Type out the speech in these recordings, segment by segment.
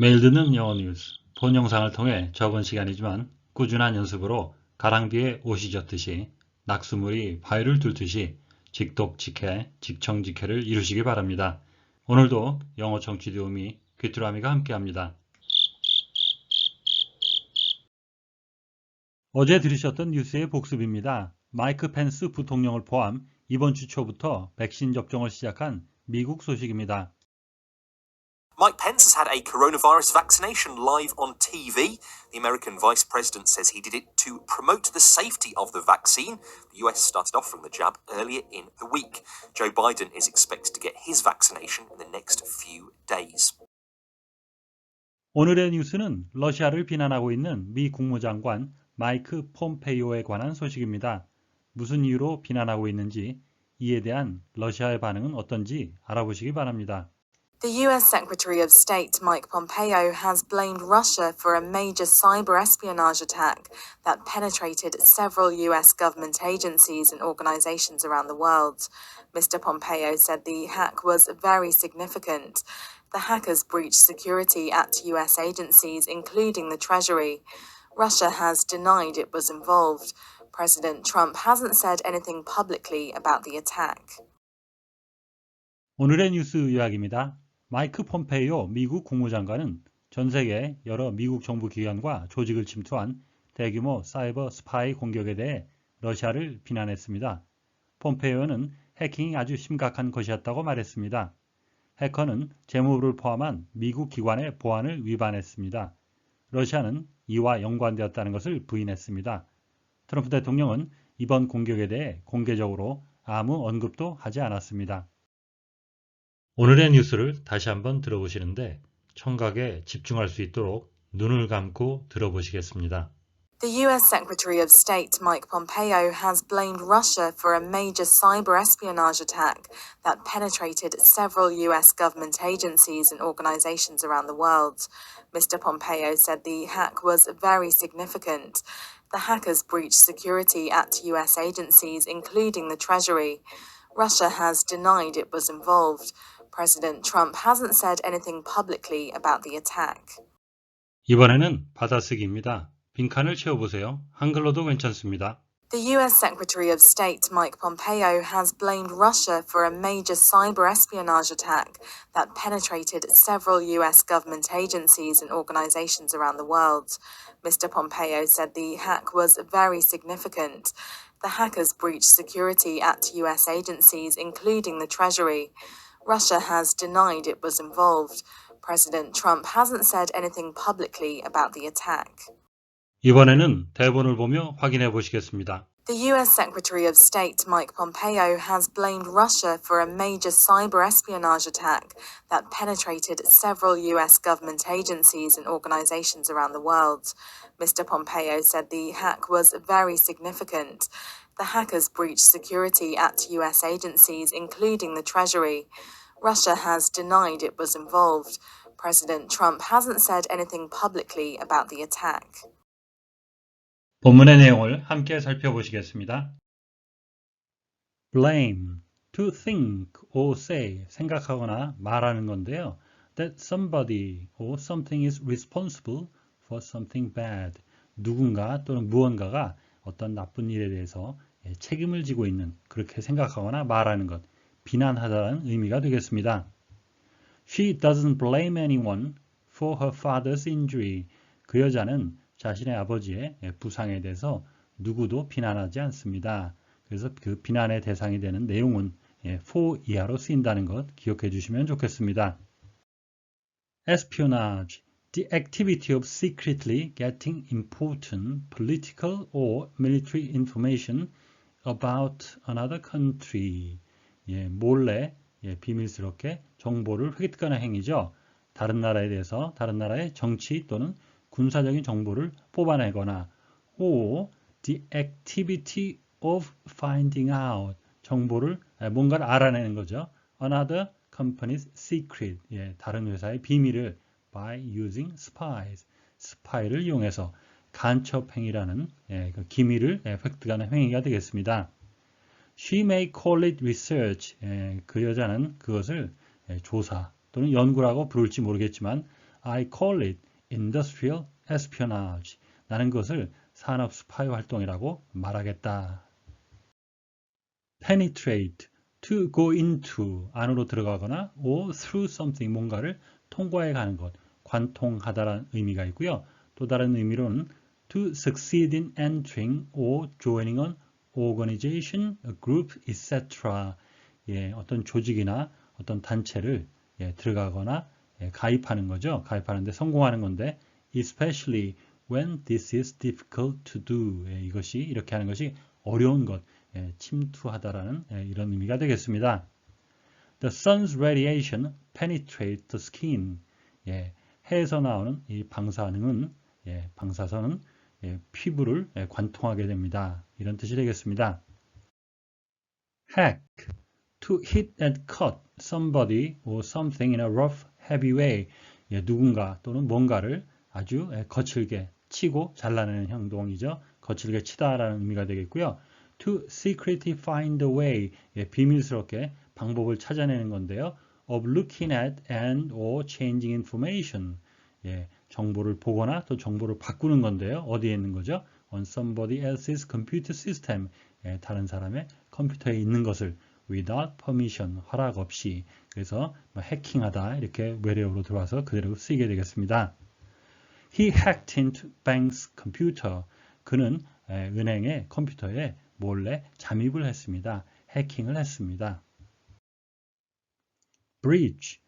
듣는 영어 뉴스. 본 영상을 통해 적은 시간이지만 꾸준한 연습으로 가랑비에 옷이 젖듯이 낙수물이 바위를 뚫듯이 직독직해, 직청직해를 이루시기 바랍니다. 오늘도 영어 청취 도우미 귀뚜라미가 함께합니다. 어제 들으셨던 뉴스의 복습입니다. 마이크 펜스 부통령을 포함 이번 주 초부터 백신 접종을 시작한 미국 소식입니다. Mike Pence has had a coronavirus vaccination live on TV. The American vice president says he did it to promote the safety of the vaccine. The US started offering the jab earlier in the week. Joe Biden is expected to get his vaccination in the next few days. 오늘의 뉴스는 러시아를 비난하고 있는 미 국무장관 마이크 폼페이오에 관한 소식입니다. 무슨 이유로 비난하고 있는지 이에 대한 러시아의 반응은 어떤지 알아보시기 바랍니다. The US Secretary of State Mike Pompeo has blamed Russia for a major cyber espionage attack that penetrated several US government agencies and organizations around the world. Mr. Pompeo said the hack was very significant. The hackers breached security at US agencies, including the Treasury. Russia has denied it was involved. President Trump hasn't said anything publicly about the attack. 오늘의 뉴스 요약입니다. 마이크 폼페이오 미국 국무장관은 전 세계 여러 미국 정부 기관과 조직을 침투한 대규모 사이버 스파이 공격에 대해 러시아를 비난했습니다. 폼페이오는 해킹이 아주 심각한 것이었다고 말했습니다. 해커는 재무부를 포함한 미국 기관의 보안을 위반했습니다. 러시아는 이와 연관되었다는 것을 부인했습니다. 트럼프 대통령은 이번 공격에 대해 공개적으로 아무 언급도 하지 않았습니다. 오늘의 뉴스를 다시 한번 들어보시는데 청각에 집중할 수 있도록 눈을 감고 들어보시겠습니다. The US Secretary of State Mike Pompeo has blamed Russia for a major cyber espionage attack that penetrated several US government agencies and organizations around the world. Mr. Pompeo said the hack was very significant. The hackers breached security at US agencies, including the Treasury. Russia has denied it was involved. President Trump hasn't said anything publicly about the attack. 이번에는 받아쓰기입니다. 빈칸을 채워보세요. 한글로도 괜찮습니다. The US Secretary of State Mike Pompeo has blamed Russia for a major cyber espionage attack that penetrated several US government agencies and organizations around the world. Mr. Pompeo said the hack was very significant. The hackers breached security at US agencies, including the Treasury. Russia has denied it was involved. President Trump hasn't said anything publicly about the attack. 이번에는 대본을 보며 확인해 보시겠습니다. The US Secretary of State Mike Pompeo has blamed Russia for a major cyber espionage attack that penetrated several US government agencies and organizations around the world. Mr. Pompeo said the hack was very significant. The hackers breached security at US agencies, including the Treasury. Russia has denied it was involved. President Trump hasn't said anything publicly about the attack. 본문의 내용을 함께 살펴보시겠습니다. blame, to think or say, 생각하거나 말하는 건데요. that somebody or something is responsible for something bad. 누군가 또는 무언가가 어떤 나쁜 일에 대해서 책임을 지고 있는 그렇게 생각하거나 말하는 것, 비난하다는 의미가 되겠습니다. She doesn't blame anyone for her father's injury. 그 여자는 자신의 아버지의 부상에 대해서 누구도 비난하지 않습니다. 그래서 그 비난의 대상이 되는 내용은 for 이하로 쓰인다는 것 기억해 주시면 좋겠습니다. Espionage, the activity of secretly getting important political or military information about another country. 예, 몰래 예, 비밀스럽게 정보를 획득하는 행위죠. 다른 나라에 대해서 다른 나라의 정치 또는 군사적인 정보를 뽑아내거나 or the activity of finding out 정보를 뭔가를 알아내는 거죠. Another company's secret 예, 다른 회사의 비밀을 by using spies 스파이를 이용해서 간첩 행위라는 예, 그 기밀을 예, 획득하는 행위가 되겠습니다. She may call it research. 예, 그 여자는 그것을 예, 조사 또는 연구라고 부를지 모르겠지만 I call it industrial espionage. 나는 그것을 산업 스파이 활동이라고 말하겠다. penetrate, to go into, 안으로 들어가거나 or through something, 뭔가를 통과해 가는 것, 관통하다라는 의미가 있고요. 또 다른 의미로는 to succeed in entering or joining an organization, a group, etc. 예, 어떤 조직이나 어떤 단체를 예, 들어가거나 예, 가입하는 거죠. 가입하는데 성공하는 건데 especially when this is difficult to do. 예, 이것이 이렇게 하는 것이 어려운 것, 예, 침투하다라는 예, 이런 의미가 되겠습니다. The sun's radiation penetrates the skin. 예, 해에서 나오는 이 방사능은 예, 방사선은 예, 피부를 예, 관통하게 됩니다. 이런 뜻이 되겠습니다. hack to hit and cut somebody or something in a rough, heavy way. 예, 누군가 또는 뭔가를 아주 예, 거칠게 치고 잘라내는 행동이죠. 거칠게 치다라는 의미가 되겠고요. To secretly find a way, 예, 비밀스럽게 방법을 찾아내는 건데요. Of looking at and or changing information, 예, 정보를 보거나 또 정보를 바꾸는 건데요. 어디에 있는 거죠? On somebody else's computer system, 예, 다른 사람의 컴퓨터에 있는 것을 without permission, 허락 없이 그래서 뭐 해킹하다 이렇게 외래어로 들어와서 그대로 쓰이게 되겠습니다. He hacked into bank's computer. 그는 에, 은행의 컴퓨터에 몰래 잠입을 했습니다. 해킹을 했습니다. breach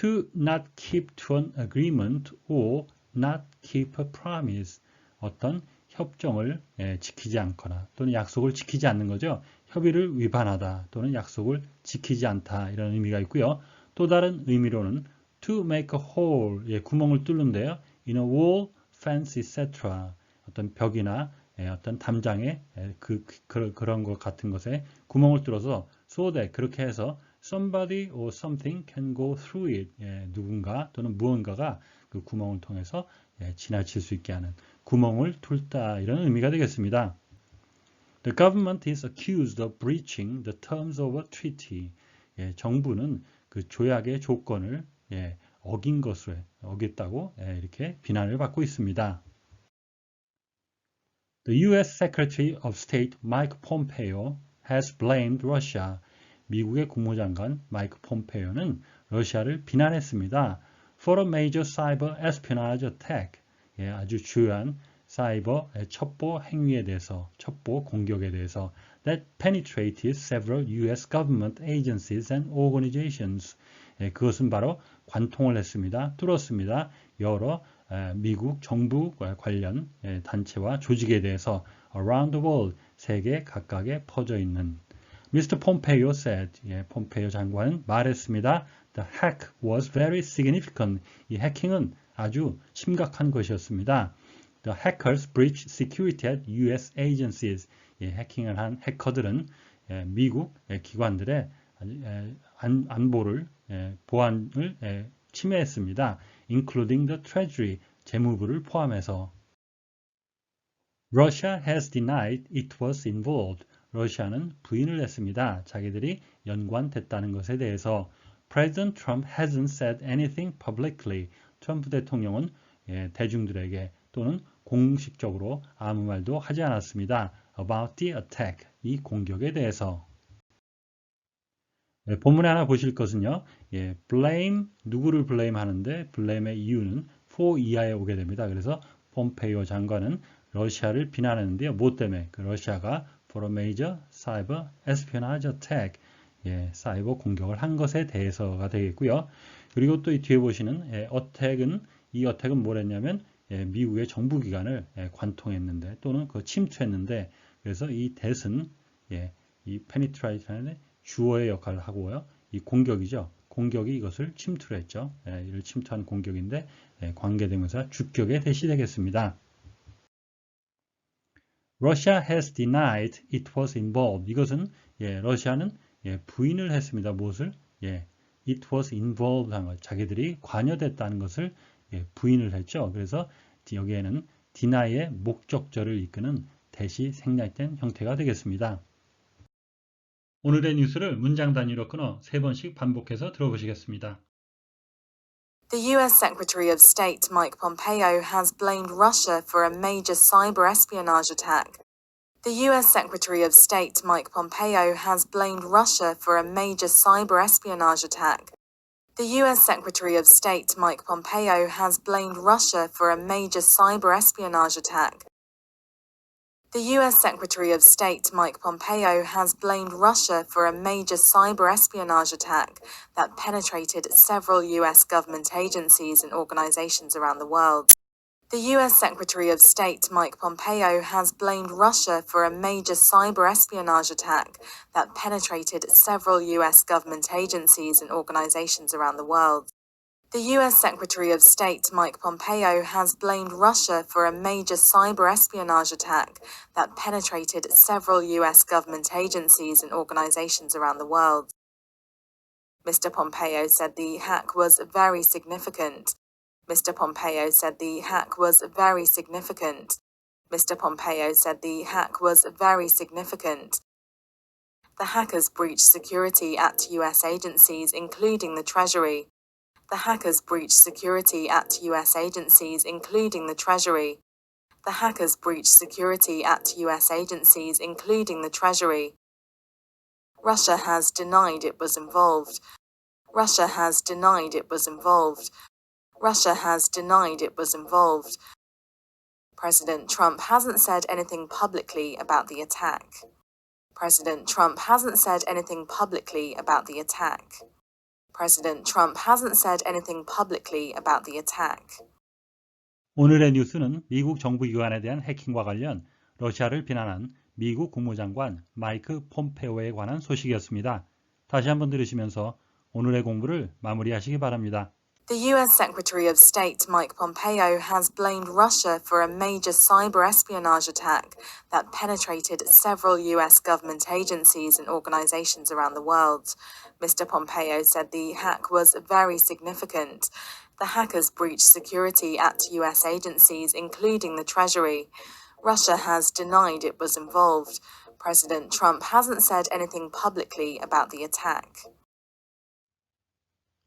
to not keep to an agreement or not keep a promise. 어떤 협정을 에, 지키지 않거나 또는 약속을 지키지 않는 거죠. 협의를 위반하다 또는 약속을 지키지 않다 이런 의미가 있고요. 또 다른 의미로는 to make a hole, 예, 구멍을 뚫는데요. in a wall, fence, etc. 어떤 벽이나 예, 어떤 담장에 예, 그, 그, 그 런 것 같은 것에 구멍을 뚫어서 so that 그렇게 해서 somebody or something can go through it. 예, 누군가 또는 무언가가 그 구멍을 통해서 예, 지나칠 수 있게 하는 구멍을 뚫다 이런 의미가 되겠습니다. The government is accused of breaching the terms of a treaty. 예, 정부는 그 조약의 조건을 예, 어긴 것을 어겼다고 예, 이렇게 비난을 받고 있습니다. The U.S. Secretary of State Mike Pompeo has blamed Russia. 미국의 국무장관 마이크 폼페이오는 러시아를 비난했습니다. For a major cyber espionage attack. 예, 아주 주요한 사이버 첩보 행위에 대해서, 첩보 공격에 대해서 that penetrated several US government agencies and organizations. 예, 그것은 바로 관통을 했습니다. 뚫었습니다. 여러 에, 미국 정부 관련 에, 단체와 조직에 대해서 around the world 세계 각각에 퍼져 있는 Mr. Pompeo said, 예, 폼페이오 장관은 말했습니다. The hack was very significant. 이 해킹은 아주 심각한 것이었습니다. The hackers breached security at U.S. agencies. 예, 해킹을 한 해커들은 예, 미국 예, 기관들의 예, 안, 안보를 예, 보안을 예, 침해했습니다. including the treasury, 재무부를 포함해서. Russia has denied it was involved. 러시아는 부인을 했습니다. 자기들이 연관됐다는 것에 대해서 President Trump hasn't said anything publicly. 트럼프 대통령은 예, 대중들에게 또는 공식적으로 아무 말도 하지 않았습니다. About the attack. 이 공격에 대해서. 예, 본문에 하나 보실 것은요. 예, blame, 누구를 blame 하는데 blame의 이유는 for 이하에 오게 됩니다. 그래서 폼페이오 장관은 러시아를 비난하는데요. 뭐 때문에? 그 러시아가 for a major cyber espionage attack. 예, 사이버 공격을 한 것에 대해서가 되겠고요. 그리고 또 이 뒤에 보시는 예, 어택은 이 어택은 뭐랬냐면 예, 미국의 정부 기관을 예, 관통했는데 또는 그 침투했는데 그래서 이 대은 예, 이 penetrate라는 주어의 역할을 하고요. 이 공격이죠. 공격이 이것을 침투를 했죠. 예, 이를 침투한 공격인데 예, 관계대명사 주격에 대시되겠습니다. Russia has denied it was involved. 이것은 예, 러시아는 예, 부인을 했습니다. 무엇을? 예, it was involved 한 것. 자기들이 관여됐다는 것을 예, 부인을 했죠. 그래서 여기에는 deni의 목적절을 이끄는 대시 생략된 형태가 되겠습니다. 오늘의 뉴스를 문장 단위로 끊어 세 번씩 반복해서 들어보시겠습니다. The US Secretary of State Mike Pompeo has blamed Russia for a major cyber espionage attack. The US Secretary of State Mike Pompeo has blamed Russia for a major cyber espionage attack. The US Secretary of State Mike Pompeo has blamed Russia for a major cyber espionage attack. The US Secretary of State Mike Pompeo has blamed Russia for a major cyber espionage attack that penetrated several US government agencies and organizations around the world. The US Secretary of State Mike Pompeo has blamed Russia for a major cyber espionage attack that penetrated several US government agencies and organizations around the world. The US Secretary of State Mike Pompeo has blamed Russia for a major cyber espionage attack that penetrated several US government agencies and organizations around the world. Mr. Pompeo said the hack was very significant. Mr. Pompeo said the hack was very significant. Mr. Pompeo said the hack was very significant. The hackers breached security at US agencies, including the Treasury. The hackers breached security at US agencies, including the Treasury. The hackers breached security at US agencies, including the Treasury. Russia has denied it was involved. Russia has denied it was involved. Russia has denied it was involved. President Trump hasn't said anything publicly about the attack. President Trump hasn't said anything publicly about the attack. President Trump hasn't said anything publicly about the attack. 오늘의 뉴스는 미국 정부 기관에 대한 해킹과 관련 러시아를 비난한 미국 국무장관 마이크 폼페오에 관한 소식이었습니다. 다시 한번 들으시면서 오늘의 공부를 마무리하시기 바랍니다. The US Secretary of State Mike Pompeo has blamed Russia for a major cyber espionage attack that penetrated several US government agencies and organizations around the world. Mr. Pompeo said the hack was very significant. The hackers breached security at US agencies, including the Treasury. Russia has denied it was involved. President Trump hasn't said anything publicly about the attack.